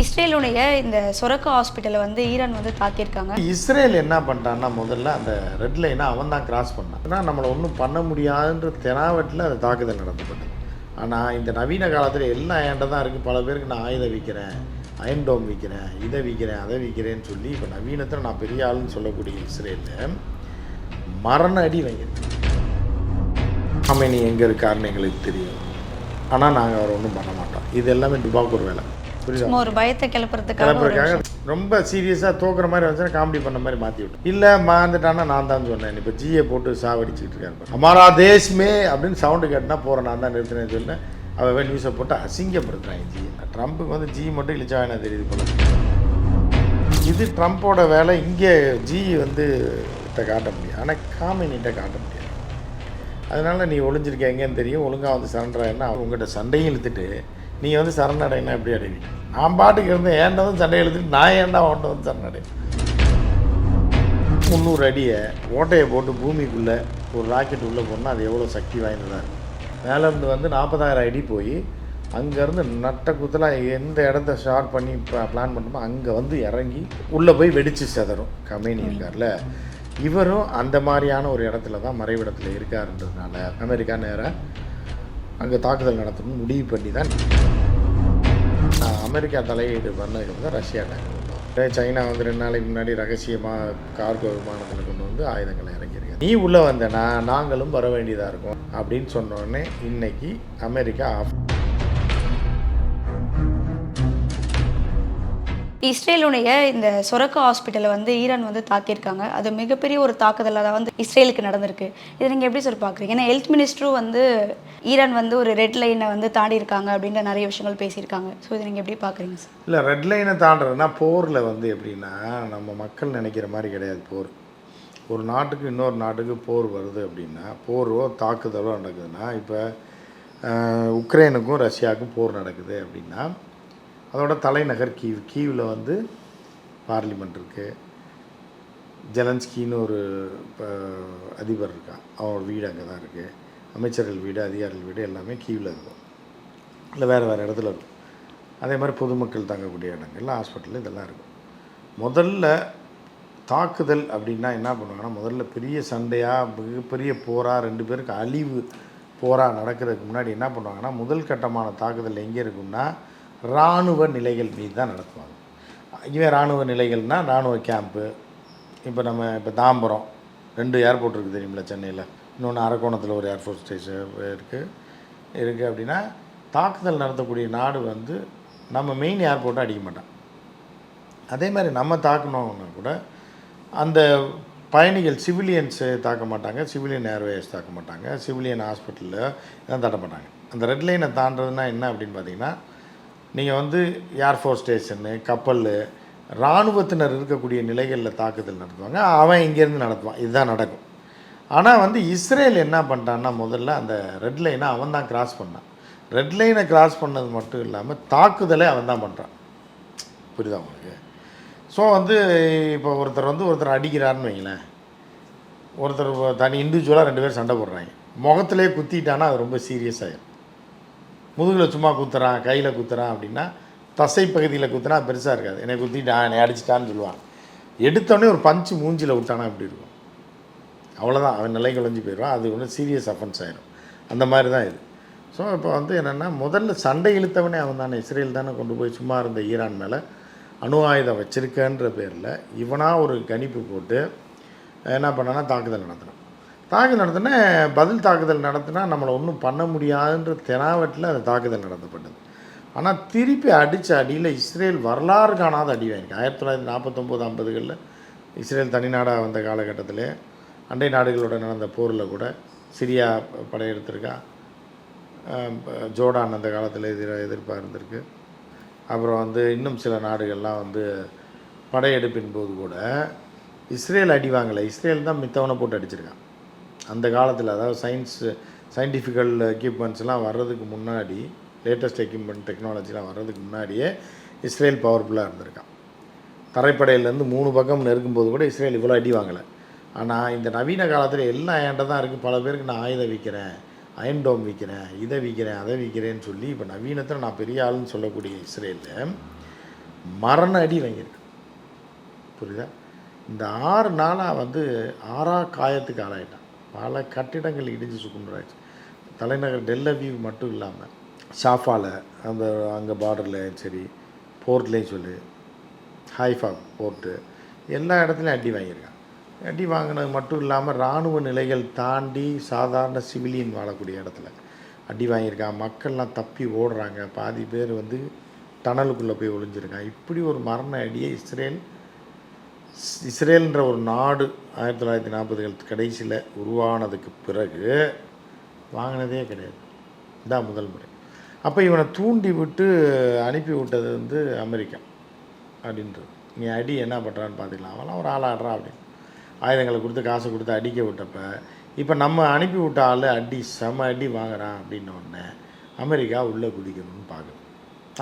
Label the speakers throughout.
Speaker 1: இஸ்ரேலுடைய இந்த சொரக்கா ஹாஸ்பிட்டலை வந்து ஈரான் வந்து தாக்கியிருக்காங்க.
Speaker 2: இஸ்ரேல் என்ன பண்ணிட்டான்னா முதல்ல அந்த ரெட் லைனை அவன் தான் கிராஸ் பண்ணான். ஏன்னா நம்மளை ஒன்றும் பண்ண முடியாதுன்ற தெனாவட்டில் அது தாக்குதல் நடத்தப்பட்டது ஆனால் இந்த நவீன காலத்தில் எல்லாம் என்கிட்ட தான் இருக்குது பல பேருக்கு நான் ஆயுதம் விற்கிறேன் அயன்டோம் விற்கிறேன் இதை விற்கிறேன் அதை விற்கிறேன்னு சொல்லி இப்போ நவீனத்தில் நான் பெரிய ஆளுன்னு சொல்லக்கூடிய இஸ்ரேலில் மரண அடி வாங்கியிருக்கு அமேனி எங்கே இருக்காருன்னு எங்களுக்கு தெரியும்? ஆனால் நாங்கள் அவர் ஒன்றும் பண்ண மாட்டோம். இது எல்லாமே டுபாக்கூர் வேலை.
Speaker 1: சும்மா ஒரு பயத்தை கிளப்புறதுக்காக
Speaker 2: ரொம்ப சீரியஸாக தோக்குற மாதிரி வந்துச்சுன்னா காமெடி பண்ண மாதிரி மாற்றி விட்டோம் இல்லை மாந்துட்டானா நான் தான் சொன்னேன். இப்போ ஜியை போட்டு சாவடிச்சுக்கிட்டு இருக்காரு அமாரா தேஷ்மே அப்படின்னு சவுண்டு கேட்டுனா போகிறேன் நான் தான் நிறுத்தினேன்னு சொன்னேன். அவன் நியூஸை போட்டு அசிங்கப்படுத்துறாங்க ஜி ட்ரம்ப்புக்கு வந்து ஜி மட்டும் இழிச்சா தெரியுது போல இது ட்ரம்ப்போட வேலை இங்கே ஜி வந்து கிட்ட காட்ட முடியும் ஆனால் காமினிட்ட காட்ட முடியாது. அதனால நீ ஒளிஞ்சிருக்க எங்கேன்னு தெரியும். ஒழுங்காக வந்து சரண்டர் ஆகினா உங்கள்கிட்ட சண்டையும் இழுத்துட்டு நீங்கள் வந்து சரணடைனா எப்படி அடைவீங்க நான் பாட்டுக்கு இருந்தேன் ஏன்டா வந்து சண்டை எழுதிட்டு நான் ஏன்டா அவன்கிட்ட வந்து சரணடை? முந்நூறு அடியை ஓட்டையை போட்டு பூமிக்குள்ளே ஒரு ராக்கெட் உள்ளே போனால் அது எவ்வளோ சக்தி வாய்ந்ததாக இருக்கும். மேலேருந்து வந்து நாற்பதாயிரம் அடி போய் அங்கேருந்து நட்ட குத்தலாக எந்த இடத்த ஷார்ட் பண்ணி பிளான் பண்ணுமோ அங்கே வந்து இறங்கி உள்ளே போய் வெடித்து செதறும். கமேனி இருக்கார்ல இவரும் அந்த மாதிரியான ஒரு இடத்துல தான் மறைவிடத்தில் இருக்காருன்றதுனால அமெரிக்கா நேராக அங்கே தாக்குதல் நடத்தணும்னு முடிவு பண்ணி தான் அமெரிக்கா தலையீடு பண்ணதுக்கு வந்து ரஷ்யா அட்டாக் சைனா வந்து ரெண்டு நாளைக்கு முன்னாடி ரகசியமாக கார்கோ விமானத்தில் கொண்டு வந்து ஆயுதங்களை இறங்கியிருக்காங்க நீ உள்ளே வந்தனா நாங்களும் வர வேண்டியதாக இருக்கும் அப்படின்னு சொன்னோடனே இன்னைக்கு அமெரிக்கா ஆஃப்
Speaker 1: இஸ்ரேலுடைய இந்த சொரக்கா ஹாஸ்பிட்டலை வந்து ஈரான் வந்து தாக்கியிருக்காங்க. அது மிகப்பெரிய ஒரு தாக்குதலாக தான் வந்து இஸ்ரேலுக்கு நடந்திருக்கு. இதை நீங்கள் எப்படி சொல்லி பார்க்குறீங்க? ஏன்னா ஹெல்த் மினிஸ்டரும் வந்து ஈரான் வந்து ஒரு ரெட் லைனை வந்து தாண்டி இருக்காங்க அப்படின்ற நிறைய விஷயங்கள் பேசியிருக்காங்க. ஸோ இதை நீங்கள் எப்படி பார்க்குறீங்க சார்
Speaker 2: இல்லை ரெட் லைனை தாண்டுறதுனா போரில் வந்து எப்படின்னா நம்ம மக்கள் நினைக்கிற மாதிரி கிடையாது போர். ஒரு நாட்டுக்கு இன்னொரு நாட்டுக்கு போர் வருது அப்படின்னா போரோ தாக்குதலோ நடக்குதுன்னா இப்போ உக்ரைனுக்கும் ரஷ்யாவுக்கும் போர் நடக்குது அப்படின்னா அதோட தலைநகர் கீவ் கீவில் வந்து பார்லிமெண்ட் இருக்குது ஜெலன்ஸ்கின்னு ஒரு இப்போ அதிபர் இருக்கா? அவனோட வீடு அங்கே தான் இருக்குது அமைச்சர்கள் வீடு அதிகாரிகள் வீடு எல்லாமே கீவில் இருக்கும் இல்லை வேறு வேறு இடத்துல இருக்கும் அதே மாதிரி பொதுமக்கள் தங்கக்கூடிய இடங்கள்ல ஹாஸ்பிட்டல் இதெல்லாம் இருக்கும் முதல்ல தாக்குதல் அப்படின்னா என்ன பண்ணுவாங்கன்னா முதல்ல பெரிய சண்டையாக மிகப்பெரிய போராக ரெண்டு பேருக்கு அழிவு போராக நடக்கிறதுக்கு முன்னாடி என்ன பண்ணுவாங்கன்னா முதல் கட்டமான தாக்குதல் எங்கே இருக்குன்னா இராணுவ நிலைகள் மீது தான் நடத்துவாங்க. இவன் இராணுவ நிலைகள்னால் இராணுவ கேம்ப்பு இப்போ நம்ம இப்போ தாம்பரம் ரெண்டு ஏர்போர்ட் இருக்குது தெரியுமில சென்னையில். இன்னொன்று அரக்கோணத்தில் ஒரு ஏர்ஃபோர்ஸ் ஸ்டேஷன் இருக்குது இருக்குது அப்படின்னா தாக்குதல் நடத்தக்கூடிய நாடு வந்து நம்ம மெயின் ஏர்போர்ட்டை அடிக்க மாட்டான். அதே மாதிரி நம்ம தாக்கணும்னா கூட அந்த பயணிகள் சிவிலியன்ஸு தாக்க மாட்டாங்க சிவிலியன் ஏர்வேஸ் தாக்க மாட்டாங்க சிவிலியன் ஹாஸ்பிட்டலில் தான் தாட்ட மாட்டாங்க. அந்த ரெட் லைனை தாண்டதுன்னா என்ன அப்படின்னு பார்த்தீங்கன்னா நீங்கள் வந்து ஏர்ஃபோர்ஸ் ஸ்டேஷனு கப்பல் இராணுவத்தினர் இருக்கக்கூடிய நிலைகளில் தாக்குதல் நடத்துவாங்க. அவன் இங்கேருந்து நடத்துவான். இதுதான் நடக்கும். ஆனால் வந்து இஸ்ரேல் என்ன பண்ணிட்டான்னா முதல்ல அந்த ரெட் லைனை அவன் தான் கிராஸ் பண்ணான். ரெட் லைனை கிராஸ் பண்ணது மட்டும் இல்லாமல் தாக்குதலை அவன் தான் பண்ணுறான் புரியுதா உங்களுக்கு? ஸோ வந்து இப்போ ஒருத்தர் வந்து ஒருத்தர் அடிக்கிறாருன்னு வைங்களேன். ஒருத்தர் தனி இண்டிவிஜுவலாக ரெண்டு பேர் சண்டை போடுறாங்க. முகத்திலே குத்திட்டான்னா அது ரொம்ப சீரியஸ் ஆகிடும் முதுகில் சும்மா குத்துறான் கையில் குத்துறான் அப்படின்னா தசை பகுதியில் குத்துனா பெருசாக இருக்காது. என்னை குத்திட்டான் என்னை அடிச்சிட்டான்னு சொல்லுவான் எடுத்தோடனே ஒரு பஞ்சு மூஞ்சியில் விட்டானா அப்படி இருக்கும். அவ்வளோதான் அவன் நிலை குழஞ்சி போயிடுவான். அது ஒன்றும் சீரியஸ் அஃபென்ஸ் ஆயிரும். அந்த மாதிரி தான் இது. ஸோ இப்போ வந்து என்னென்னா முதல்ல சண்டை இழுத்தவனே அவன் தானே. இஸ்ரேல் தானே கொண்டு போய் சும்மா இருந்த ஈரான் மேலே அணு ஆயுதம் வச்சிருக்கன்ற பேரில் இவனாக ஒரு கணிப்பு போட்டு என்ன பண்ணான்னா தாக்குதல் நடத்தினான். தாக்குதல் நடத்தினா பதில் தாக்குதல் நடத்தினா நம்மளை ஒன்றும் பண்ண முடியாதுன்ற தெனாவட்டில் அந்த தாக்குதல் நடத்தப்பட்டது ஆனால் திருப்பி அடித்த அடியில் இஸ்ரேல் வரலாறு காணாத அடி வாங்கிருக்கு. ஆயிரத்தி தொள்ளாயிரத்தி நாற்பத்தொம்போது ஐம்பதுகளில் இஸ்ரேல் தனிநாடாக வந்த காலகட்டத்தில் அண்டை நாடுகளோட நடந்த போரில் கூட சிரியா படையெடுத்திருக்கா. ஜோர்டான் அந்த காலத்தில் எதிர எதிர்ப்பாக இருந்திருக்கு அப்புறம் வந்து இன்னும் சில நாடுகள்லாம் வந்து படையெடுப்பின் போது கூட இஸ்ரேல் அடி வாங்கலை. இஸ்ரேல் தான் மித்தவனை போட்டு அடிச்சிருக்கான் அந்த காலத்தில் அதாவது சயின்ஸ் சயின்டிஃபிக்கல் எக்யூப்மெண்ட்ஸ்லாம் வர்றதுக்கு முன்னாடி லேட்டஸ்ட் எக்யூப்மெண்ட் டெக்னாலஜிலாம் வர்றதுக்கு முன்னாடியே இஸ்ரேல் பவர்ஃபுல்லாக இருந்திருக்கான். தரைப்படையிலேருந்து மூணு பக்கம் நெருக்கும்போது கூட இஸ்ரேல் இவ்வளோ அடி வாங்கலை. ஆனால் இந்த நவீன காலத்தில் எல்லாம் என்கிட்ட தான் இருக்குது பல பேருக்கு நான் ஆயுதம் விற்கிறேன் அயன் டோம் விற்கிறேன் இதை விற்கிறேன் அதை விற்கிறேன்னு சொல்லி இப்போ நவீனத்தில் நான் பெரிய ஆளுன்னு சொல்லக்கூடிய இஸ்ரேலில் மரண அடி வாங்கியிருக்கு. புரியுதா? இந்த ஆறு நாளாக வந்து ஆறா காயத்துக்கு ஆளாயிட்டான். பல கட்டிடங்கள் இடிஞ்சு சுக்குன்றாச்சு. தலைநகர் டெல்லவியூ மட்டும் இல்லாமல் ஷாஃபாவில் அந்த அங்கே பார்டர்லேயும் சரி போர்ட்லேயும் சொல்லு ஹைஃபா போர்ட்டு எல்லா இடத்துலையும் அடி வாங்கியிருக்கான் அடி வாங்கினது மட்டும் இல்லாமல் இராணுவ நிலைகள் தாண்டி சாதாரண சிவிலியன் வாழக்கூடிய இடத்துல அடி வாங்கியிருக்கான் மக்கள்லாம் தப்பி ஓடுறாங்க. பாதி பேர் வந்து டனலுக்குள்ளே போய் ஒளிஞ்சிருக்கான் இப்படி ஒரு மரண அடியை இஸ்ரேல் இஸ்ரேல்ன்ற ஒரு நாடு ஆயிரத்தி தொள்ளாயிரத்தி நாற்பதுகள் கடைசியில் உருவானதுக்கு பிறகு வாங்கினதே கிடையாது. இதான் முதல் முறை. அப்போ இவனை தூண்டி விட்டு அனுப்பி விட்டது வந்து அமெரிக்கா அப்படின்றது. நீ அடி என்ன பண்ணுறான்னு பார்த்துக்கலாம் அவன்லாம் ஒரு ஆள் ஆடுறான் அப்படின்னு. ஆயுதங்களை கொடுத்து காசை கொடுத்து அடிக்க விட்டப்ப இப்போ நம்ம அனுப்பி விட்ட ஆள் அடி செம அடி வாங்குறான் அப்படின்ன உடனே அமெரிக்கா உள்ளே குதிக்கணும்னு பார்க்குது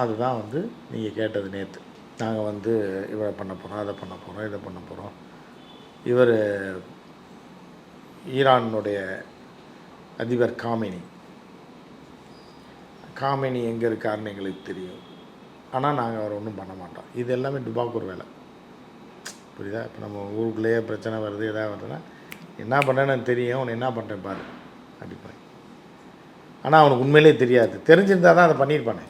Speaker 2: அதுதான் வந்து நீங்கள் கேட்டது நேற்று நாங்கள் வந்து இவரை பண்ண போகிறோம் அதை பண்ண போகிறோம் இதை பண்ண போகிறோம். இவர் ஈரானுடைய அதிபர் காமினி. காமினி எங்கே இருக்காருன்னு எங்களுக்கு தெரியும். ஆனால் நாங்கள் அவரை ஒன்றும் பண்ண மாட்டோம். இது எல்லாமே டுபாக்கூர் வேலை. புரியுதா? இப்போ நம்ம ஊருக்குள்ளேயே பிரச்சனை வருது எதாவது வருதுன்னா என்ன பண்ணுறேன்னு தெரியும் அவனை என்ன பண்ணுறேன் பாரு. அடிப்பேன் ஆனால் அவனுக்கு உண்மையிலேயே தெரியாது. தெரிஞ்சிருந்தா தான் அதை பண்ணியிருப்பானே.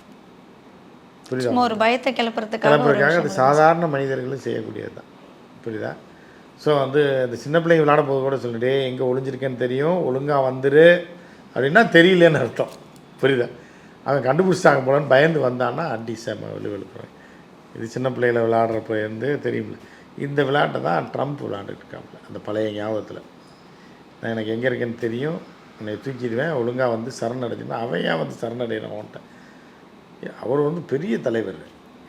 Speaker 2: புரியுதா?
Speaker 1: ஒரு பயத்தை கிளப்புறதுக்காக
Speaker 2: அது சாதாரண மனிதர்களும் செய்யக்கூடியது தான். புரியுதா? ஸோ வந்து இந்த சின்ன பிள்ளைங்க விளையாட போது கூட சொல்லிட்டு எங்கே ஒளிஞ்சிருக்கேன்னு தெரியும் ஒழுங்காக வந்துரு. அப்படின்னா தெரியலேன்னு அர்த்தம். புரியுதா? அவன் கண்டுபிடிச்சிட்டாங்க போலன்னு பயந்து வந்தான்னா அடி செம வெளி வெளுப்புறேன். இது சின்ன பிள்ளைகளை விளையாடுறப்ப இருந்து தெரியும்ல. இந்த விளையாட்டை தான் ட்ரம்ப் விளையாண்டுட்டு இருக்காப்புல அந்த பழைய ஞாபகத்தில். நான் எனக்கு எங்கே இருக்கேன்னு தெரியும் உன்னை தூக்கிடுவேன் ஒழுங்காக வந்து சரணடைஞ்சுன்னா அவன் ஏன் வந்து சரணடைகிறான் அவன்கிட்ட? அவர் வந்து பெரிய தலைவர்.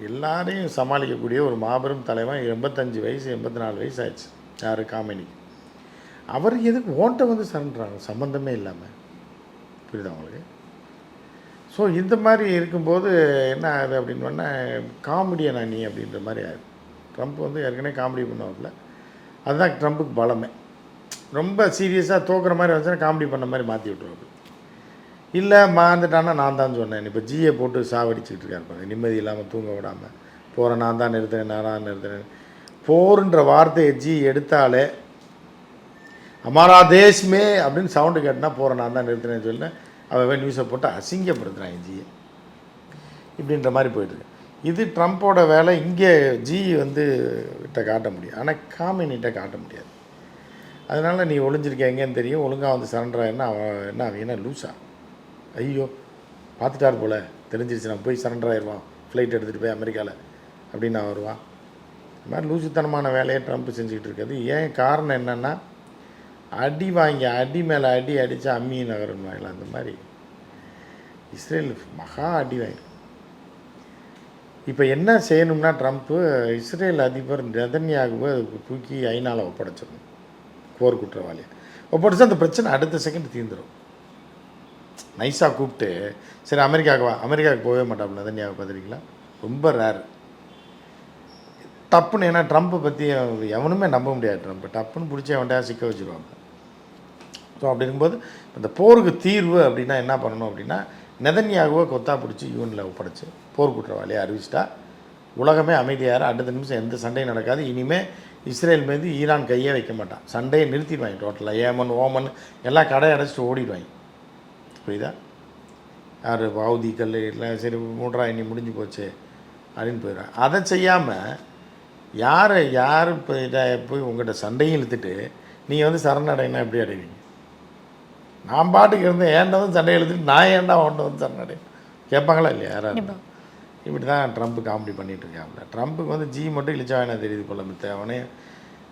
Speaker 2: எல்லாரையும் சமாளிக்கக்கூடிய ஒரு மாபெரும் தலைவன் எண்பத்தஞ்சு வயசு எண்பத்தி நாலு வயசு ஆயிடுச்சு. யார்? காமினி. அவர் எதுக்கு ஓட்டை வந்து சரண்டுறாங்க சம்மந்தமே இல்லாமல் புரியுதா அவங்களுக்கு ஸோ இந்த மாதிரி இருக்கும்போது என்ன ஆகுது அப்படின்னு சொன்னால் காமெடியனா நீ அப்படின்ற மாதிரி ஆகுது. ட்ரம்ப் வந்து ஏற்கனவே காமெடி பண்ணுவாப்புல. அதுதான் ட்ரம்ப்புக்கு பலமே. ரொம்ப சீரியஸாக தோக்குற மாதிரி வந்துச்சுன்னா காமெடி பண்ண மாதிரி மாற்றி விட்ருவாப்புல இல்லை மாந்துட்டான்னா நான் தான் சொன்னேன். இப்போ ஜியை போட்டு சாவடிச்சுக்கிட்டு இருக்காரு பாருங்க. நிம்மதி இல்லாமல் தூங்க விடாமல் போகிறேன் நான் தான் நிறுத்தினேன் நான் தான் நிறுத்தினேன் போருன்ற வார்த்தையை ஜி எடுத்தாலே அமாரா தேஷ்மே அப்படின்னு சவுண்டு கேட்டினா போகிறேன் நான் தான் நிறுத்தினேன்னு சொல்லினேன் அவன் நியூஸை போட்டு அசிங்கப்படுத்துகிறான் ஜியை இப்படின்ற மாதிரி போயிட்டுருக்கு இது ட்ரம்ப்போட வேலை இங்கே ஜி வந்து கிட்ட காட்ட முடியும் ஆனால் காமினிட்ட காட்ட முடியாது. அதனால் நீ ஒளிஞ்சிருக்க எங்கேன்னு தெரியும். ஒழுங்காக வந்து சரண்டர் என்ன அவன் என்ன அவன் என்ன லூஸாக ஐயோ பார்த்துட்டார் போல. தெரிஞ்சிருச்சு நான் போய் சரண்டர் ஆயிடுவான் ஃப்ளைட் எடுத்துகிட்டு போய் அமெரிக்காவில் அப்படின்னு நான் வருவான். இந்த மாதிரி லூசுத்தனமான வேலையை ட்ரம்ப் செஞ்சுக்கிட்டு இருக்குது ஏன் காரணம் என்னென்னா அடி வாங்கி அடி மேலே அடி அடித்து அம்மி நகரம் வாங்கலாம் அந்த மாதிரி இஸ்ரேல் மகா அடி வாங்கி இப்போ என்ன செய்யணும்னா ட்ரம்ப்பு இஸ்ரேல் அதிபர் நெதன்யாகுவை தூக்கி ஐநாவில் ஒப்படைச்சிடணும். போர் குற்றவாளியை. ஒப்படைச்சா அந்த பிரச்சனை அடுத்த செகண்ட் தீர்ந்துடும் நைஸாக கூப்பிட்டு சரி அமெரிக்காவுக்கு வா. அமெரிக்காவுக்கு போகவே மாட்டாப்புல நெதன்யாவை பார்த்துருக்கீங்களா? ரொம்ப ரேர் டப்புன்னு ஏன்னா ட்ரம்ப்பை பற்றி எவனுமே நம்ப முடியாது ட்ரம்ப் டப்புன்னு பிடிச்சி அவன்கிட்ட சிக்க வச்சுருவாங்க. ஸோ அப்படி இருக்கும்போது இந்த போருக்கு தீர்வு அப்படின்னா என்ன பண்ணணும் அப்படின்னா நெதன்யாகுவை கொத்தா பிடிச்சி யூனில் ஒப்படைச்சு. போர் குற்றவாளியை அறிவிச்சிட்டா உலகமே அமைதியார் அடுத்த நிமிஷம் எந்த சண்டையும் நடக்காது. இனிமேல் இஸ்ரேல் மீது ஈரான் கையே வைக்க மாட்டான். சண்டையை நிறுத்திடுவாங்க டோட்டலாக ஏமன் ஓமன் எல்லாம் கடை அடைச்சிட்டு ஓடிடுவாங்க. புரியுதா யார் பௌதிகள் எல்லாம் சரி மூன்றா இனி முடிஞ்சு போச்சு அப்படின்னு போயிடுறாங்க அதை செய்யாமல் யாரை யார் போயிட்டா போய் உங்கள்கிட்ட சண்டையும் இழுத்துட்டு நீங்கள் வந்து சரணடைனா எப்படி அடைவீங்க? நான் பாட்டுக்கு இருந்தேன் ஏன்டா வந்து சண்டை இழுத்துட்டு நான் ஏன்டா அவன்கிட்ட வந்து சரணடை கேட்பாங்களா இல்லையா யாராவது. இப்படி தான் ட்ரம்ப் காமெடி பண்ணிட்டு இருக்காப்புல. ட்ரம்ப்புக்கு வந்து ஜி மட்டும் இழிச்சா வேணா தெரியுது போல மித்த அவனே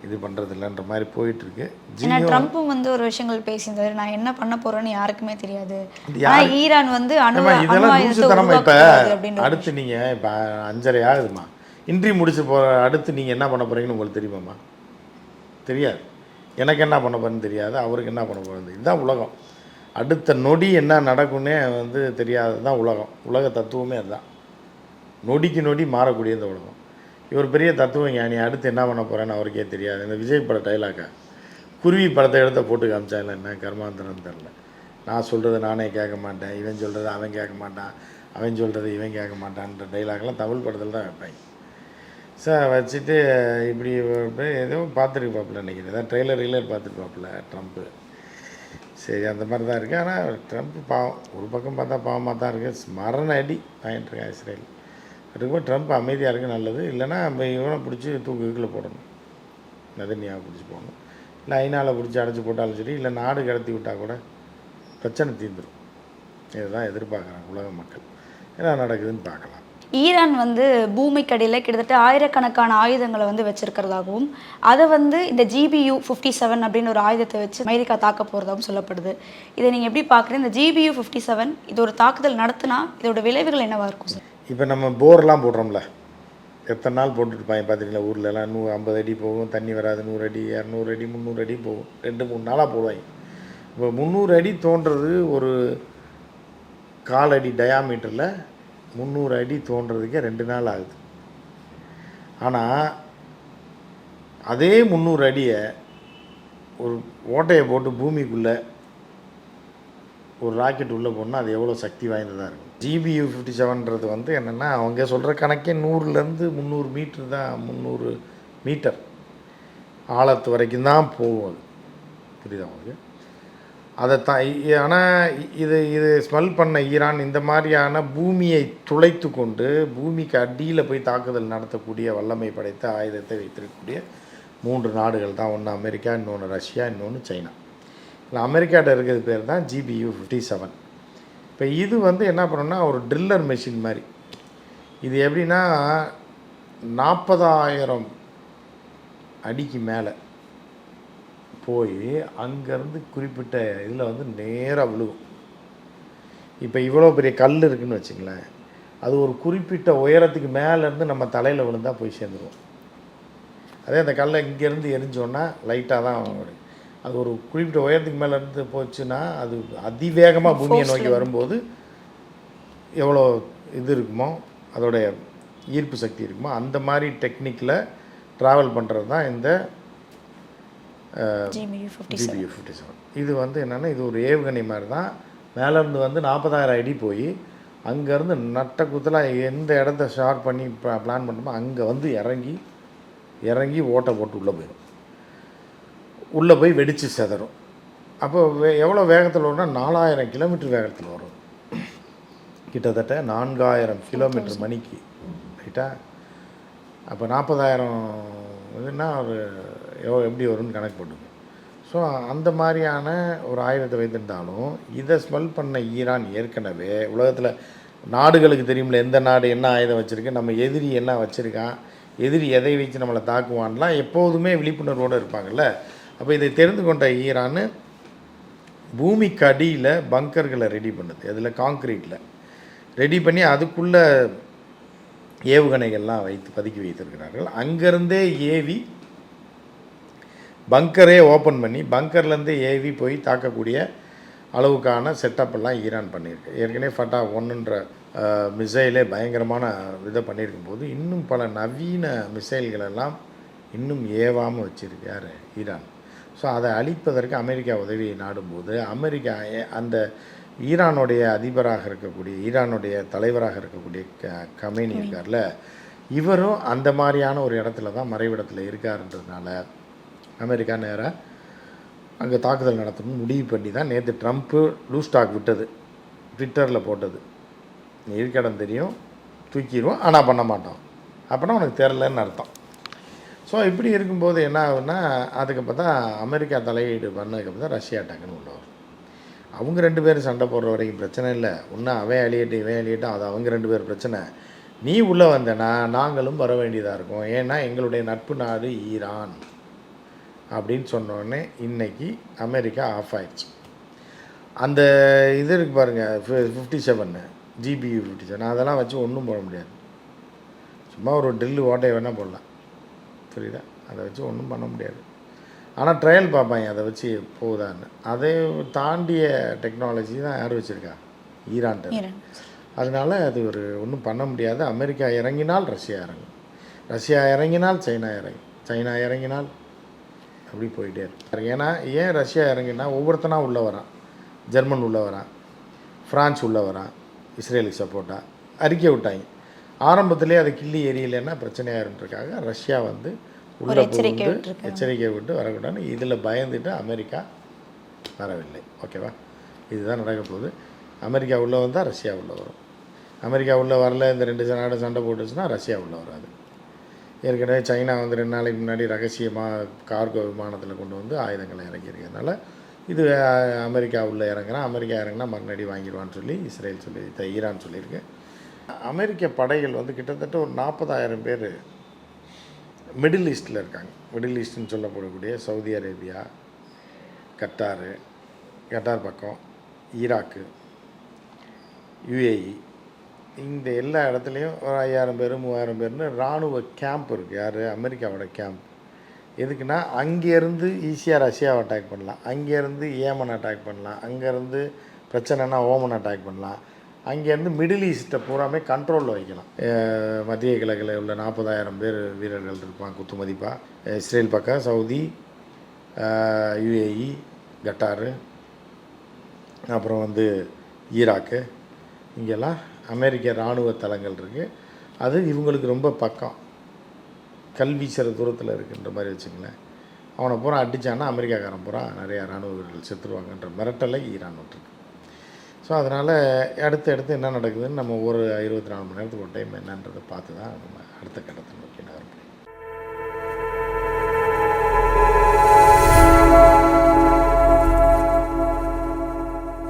Speaker 2: இது பண்ணுறது இல்லைன்ற மாதிரி போயிட்டுருக்கு.
Speaker 1: ஏன்னா ட்ரம்ப்பும் வந்து ஒரு விஷயங்கள் பேசியிருந்தாரு நான் என்ன பண்ண போறேன்னு யாருக்குமே தெரியாது. ஈரான் வந்து
Speaker 2: இதெல்லாம் இப்போ அடுத்து நீங்கள் இப்போ அஞ்சரை ஆகுதுமா இன்ட்ரி முடிச்சு போகிற அடுத்து நீங்கள் என்ன பண்ண போகிறீங்கன்னு உங்களுக்கு தெரியுமாம்மா? தெரியாது. எனக்கு என்ன பண்ண போகிறேன்னு தெரியாது. அவருக்கு என்ன பண்ண போகிறது இதுதான் உலகம். அடுத்த நொடி என்ன நடக்கும்னே வந்து தெரியாதது தான் உலகம். உலக தத்துவமே அதுதான். நொடிக்கு நொடி மாறக்கூடிய இந்த உலகம். இவர் பெரிய தத்துவ ஞானி அடுத்து என்ன பண்ண போகிறேன்னு அவருக்கே தெரியாது. இந்த விஜய் பட டைலாக்கா குருவி படத்தை எடுத்த போட்டு காமிச்சா இல்லை என்ன கர்மாந்திரம் தெரில நான் சொல்கிறத நானே கேட்க மாட்டேன். இவன் சொல்கிறது அவன் கேட்க மாட்டான். அவன் சொல்கிறது இவன் கேட்க மாட்டான்ற டைலாக்லாம் தமிழ் படத்தில் தான் வைப்பாங்க. சார் வச்சுட்டு இப்படி எதுவும் பார்த்துருப்பாப்புல நினைக்கிறேன். ஏதாவது ட்ரெய்லர் ரீலர் பார்த்துருப்பாப்புல ட்ரம்ப்பு சரி அந்த மாதிரி தான் இருக்குது ஆனால் ட்ரம்ப் பாவம் ஒரு பக்கம் பார்த்தா பாவமாக தான் இருக்குது மரண அடி வாங்கிட்டு இருக்கேன் இஸ்ரேல். அதுக்கு ட்ரம்ப் அமைதியாக இருக்க நல்லது. இல்லைன்னா இவனை பிடிச்சி தூக்குக்குள்ளே போடணும். நதன்யாவை பிடிச்சி போடணும். இல்லை ஐநாவில் பிடிச்சி அடைச்சி போட்டாலும் சரி இல்லை நாடு கடத்தி விட்டால் கூட பிரச்சனை தீர்ந்துடும் இதுதான் எதிர்பார்க்குறாங்க உலக மக்கள். என்ன நடக்குதுன்னு பார்க்கலாம்.
Speaker 1: ஈரான் வந்து பூமிக்கடியில் கிட்டத்தட்ட ஆயிரக்கணக்கான ஆயுதங்களை வந்து வச்சிருக்கிறதாகவும் அதை வந்து இந்த ஜிபியு ஃபிஃப்டி செவன் அப்படின்னு ஒரு ஆயுதத்தை வச்சு அமெரிக்கா தாக்க போகிறதாகவும் சொல்லப்படுது. இதை நீங்கள் எப்படி பார்க்குறீங்க? இந்த ஜிபியு ஃபிஃப்டி செவன் இது ஒரு தாக்குதல் நடத்தினா இதோட விளைவுகள் என்னவாக இருக்கும் சார்
Speaker 2: இப்போ நம்ம போர்லாம் போடுறோம்ல. எத்தனை நாள் போட்டுருப்பாங்க பார்த்துருக்கீங்களா ஊர்லலாம் எல்லாம் நூ ஐம்பது அடி போகும் தண்ணி வராது நூறு அடி இரநூறு அடி முந்நூறு அடி போகும். ரெண்டு மூணு நாளாக போடுவாங்க. இப்போ முந்நூறு அடி தோன்றது ஒரு கால் அடி டயாமீட்டரில் முந்நூறு அடி தோன்றதுக்கே ரெண்டு நாள் ஆகுது. ஆனால் அதே முந்நூறு அடியை ஒரு ஓட்டையை போட்டு பூமிக்குள்ளே ஒரு ராக்கெட் உள்ளே போனால் அது எவ்வளோ சக்தி வாய்ந்ததாக இருக்கும்? ஜிபியு ஃபிஃப்டி செவன்றது வந்து என்னென்னா அவங்க சொல்கிற கணக்கே நூறுலேருந்து முந்நூறு மீட்ரு தான் முந்நூறு மீட்டர் ஆழத்து வரைக்கும் தான் போகும் அது. புரியுதா உங்களுக்கு? அதை தான் ஆனால் இது இது ஸ்மெல் பண்ண ஈரான் இந்த மாதிரியான பூமியை துளைத்து கொண்டு பூமிக்கு அடியில் போய் தாக்குதல் நடத்தக்கூடிய வல்லமை படைத்த ஆயுதத்தை வைத்திருக்கக்கூடிய மூன்று நாடுகள் தான். ஒன்று அமெரிக்கா இன்னொன்று ரஷ்யா இன்னொன்று சைனா. இல்லை அமெரிக்காட்ட இருக்கிறது பேர் தான் ஜிபியு ஃபிஃப்டி செவன் இப்போ இது வந்து என்ன பண்ணணும்னா ஒரு ட்ரில்லர் மெஷின் மாதிரி. இது எப்படின்னா நாற்பதாயிரம் அடிக்கு மேலே போய் அங்கேருந்து குறிப்பிட்ட இதில் வந்து நேராக விழுகும் இப்போ இவ்வளோ பெரிய கல் இருக்குதுன்னு வச்சுங்களேன் அது ஒரு குறிப்பிட்ட உயரத்துக்கு மேலேருந்து நம்ம தலையில் விழுந்தால் போய் சேர்ந்துருவோம். அதே அந்த கல்லை இங்கேருந்து எரிஞ்சோன்னா லைட்டாக தான் வரும். அது ஒரு குறிப்பிட்ட உயரத்துக்கு மேலே இருந்து போச்சுன்னா அது அதிவேகமாக பூமியை நோக்கி வரும்போது எவ்வளோ இது இருக்குமோ அதோடைய ஈர்ப்பு சக்தி இருக்குமோ அந்த மாதிரி டெக்னிக்கில் ட்ராவல் பண்ணுறது தான் இந்த
Speaker 1: ஜிபியு ஃபிஃப்டி
Speaker 2: செவன் இது வந்து என்னென்னா இது ஒரு ஏவுகணை மாதிரி தான். மேலேருந்து வந்து நாற்பதாயிரம் அடி போய் அங்கேருந்து நட்ட குத்தலாக எந்த இடத்த ஷார்ப் பண்ணி பிளான் பண்ணுமோ அங்கே வந்து இறங்கி இறங்கி ஓட்டை போட்டு உள்ளே போயிடும். உள்ளே போய் வெடித்து செதறும். அப்போ வே எவ்வளோ வேகத்தில் வரும்னா நாலாயிரம் கிலோமீட்டர் வேகத்தில் வரும். கிட்டத்தட்ட நான்காயிரம் கிலோமீட்டர் மணிக்கு ரைட்டா? அப்போ நாற்பதாயிரம் இதுன்னா ஒரு எவ்வளோ எப்படி வரும்னு கணக்கு போட்டுங்க ஸோ அந்த மாதிரியான ஒரு ஆயுதத்தை வைத்திருந்தாலும் இதை ஸ்மெல் பண்ண ஈரான் ஏற்கனவே உலகத்தில் நாடுகளுக்கு தெரியும்ல எந்த நாடு என்ன ஆயுதம் வச்சுருக்கு நம்ம எதிரி என்ன வச்சுருக்கான் எதிரி எதை வச்சு நம்மளை தாக்குவான்லாம் எப்போதுமே விழிப்புணர்வோடு இருப்பாங்கல்ல? அப்போ இதை தெரிந்து கொண்ட ஈரான் பூமிக்கு அடியில் பங்கர்களை ரெடி பண்ணுது. அதில் காங்க்ரீட்டில் ரெடி பண்ணி அதுக்குள்ளே ஏவுகணைகள்லாம் வைத்து பதுக்கி வைத்திருக்கிறார்கள். அங்கேருந்தே ஏவி பங்கரே ஓப்பன் பண்ணி பங்கர்லேருந்து ஏவி போய் தாக்கக்கூடிய அளவுக்கான செட்டப் எல்லாம் ஈரான் பண்ணியிருக்கு. ஏற்கனவே ஃபட்டா ஒன்றுன்ற மிசைலே பயங்கரமான இதை பண்ணியிருக்கும் போது இன்னும் பல நவீன மிசைல்களெல்லாம் இன்னும் ஏவாமல் வச்சிருக்கு. யார்? ஈரான். ஸோ அதை அழிப்பதற்கு அமெரிக்கா உதவியை நாடும்போது அமெரிக்கா ஏ- அந்த ஈரானுடைய அதிபராக இருக்கக்கூடிய ஈரானுடைய தலைவராக இருக்கக்கூடிய க கமேனி இருக்கார்ல இவரும் அந்த மாதிரியான ஒரு இடத்துல தான் மறைவிடத்தில் இருக்காருன்றதுனால அமெரிக்கா நேராக அங்கே தாக்குதல் நடத்தணும்னு முடிவு பண்ணி தான் நேற்று ட்ரம்ப்பு லூஸ் விட்டது. ட்விட்டரில் போட்டது. நீ இருக்க இடம் தெரியும் தூக்கிடுவோம் ஆனால் பண்ண மாட்டோம். அப்படின்னா உனக்கு தெரிலன்னு அர்த்தம். ஸோ இப்படி இருக்கும்போது என்ன ஆகுன்னா அதுக்கப்புறம் தான் அமெரிக்கா தலையீடு பண்ணதுக்கப்புறம் தான் ரஷ்யா டக்குன்னு உள்ள வரும். அவங்க ரெண்டு பேரும் சண்டை போடுற வரைக்கும் பிரச்சனை இல்லை. ஒன்றும் அவன் அழியட்டும் இவன் அழியட்டும் அது அவங்க ரெண்டு பேர் பிரச்சனை. நீ உள்ளே வந்தனா நாங்களும் வர வேண்டியதாக இருக்கும். ஏன்னா எங்களுடைய நட்பு நாடு ஈரான் அப்படின்னு சொன்னோடனே இன்னைக்கு அமெரிக்கா ஆஃப் ஆயிடுச்சு அந்த இது இருக்கு பாருங்கள் ஃபிஃப்டி செவன்னு ஜிபி ஃபிஃப்டி செவன் அதெல்லாம் வச்சு ஒன்றும் போட முடியாது. சும்மா ஒரு ட்ரில்லு ஓட்டையை வேணால் போடலாம். புரியுதா? அதை வச்சு ஒன்றும் பண்ண முடியாது. ஆனால் ட்ரையல் பார்ப்பாங்க அதை வச்சு போகுதான்னு. அதை தாண்டிய டெக்னாலஜி தான் யார் வச்சுருக்கா? ஈரான்ட்ட
Speaker 1: ஈரான்.
Speaker 2: அதனால அது ஒரு ஒன்றும் பண்ண முடியாது. அமெரிக்கா இறங்கினால் ரஷ்யா இறங்கும். ரஷ்யா இறங்கினால் சைனா இறங்கும். சைனா இறங்கினால் அப்படி போயிட்டே இருக்கும் ஏன்னா ஏன் ரஷ்யா இறங்கினா ஒவ்வொருத்தனா உள்ளே வரான். ஜெர்மன் உள்ளே வரான். ஃப்ரான்ஸ் உள்ளே வரான். இஸ்ரேலுக்கு சப்போர்ட்டாக அறிக்கை விட்டாங்க. ஆரம்பத்திலே அதை கிள்ளி எரியலைன்னா பிரச்சனையாயிருன்றதுக்காக ரஷ்யா வந்து உள்ள புகுந்து. எச்சரிக்கை விட்டு வரக்கூடாதுன்னு இதில் பயந்துட்டு அமெரிக்கா வரவில்லை. ஓகேவா? இதுதான் நடக்க போகுது. அமெரிக்கா உள்ளே வந்தால் ரஷ்யா உள்ளே வரும். அமெரிக்கா உள்ளே வரல இந்த ரெண்டு நாடு சண்டை போட்டுச்சுன்னா ரஷ்யா உள்ளே வராது. ஏற்கனவே சைனா வந்து ரெண்டு நாளைக்கு முன்னாடி ரகசியமாக கார்கோ விமானத்தில் கொண்டு வந்து ஆயுதங்களை இறக்கியிருக்கிறதுனால இது அமெரிக்கா உள்ளே இறங்குனா அமெரிக்கா இறங்குனா மறுநடி வாங்கிடுவான்னு சொல்லி இஸ்ரேல் சொல்லி ஈரான் சொல்லியிருக்கு. அமெரிக்க படைகள் வந்து கிட்டத்தட்ட ஒரு நாற்பதாயிரம் பேர் மிடில் ஈஸ்டில் இருக்காங்க. மிடில் ஈஸ்ட்னு சொல்லப்படக்கூடிய சவுதி அரேபியா கட்டாரு கட்டார் பக்கம் ஈராக்கு யுஏஇ. இந்த எல்லா இடத்துலையும் ஒரு ஐயாயிரம் பேர் மூவாயிரம் பேர்னு இராணுவ கேம்ப் இருக்குது யார்? அமெரிக்காவோட கேம்ப் எதுக்குன்னா அங்கேருந்து ஈஸியாக ரஷ்யாவை அட்டாக் பண்ணலாம். அங்கேருந்து ஏமன் அட்டாக் பண்ணலாம். அங்கேருந்து பிரச்சனைனா ஓமன் அட்டாக் பண்ணலாம். அங்கேருந்து மிடில் ஈஸ்ட்டை பூராமே கண்ட்ரோலில் வைக்கலாம் மத்திய கிழக்கில் உள்ள நாற்பதாயிரம் பேர் வீரர்கள் இருப்பாங்க குத்து மதிப்பாக இஸ்ரேல் பக்கம் சவுதி யுஏஇ கட்டாரு. அப்புறம் வந்து ஈராக்கு. இங்கெல்லாம் அமெரிக்க இராணுவ தளங்கள் இருக்குது அது இவங்களுக்கு ரொம்ப பக்கம். கல்வி சில தூரத்தில் இருக்குன்ற மாதிரி வச்சுங்களேன் அவனை பூரா அடித்தான்னா அமெரிக்காக்காரன் பூரா நிறையா இராணுவ வீரர்கள் செத்துருவாங்கன்ற மிரட்டலை ஈரான் விட்டுருக்கு ஸோ அதனால் அடுத்து அடுத்து என்ன நடக்குதுன்னு நம்ம ஒரு இருபத்தி நாலு மணி நேரத்துக்கு ஒரு டைம் என்னன்றதை பார்த்து தான் நம்ம அடுத்த கட்டத்தை நோக்கி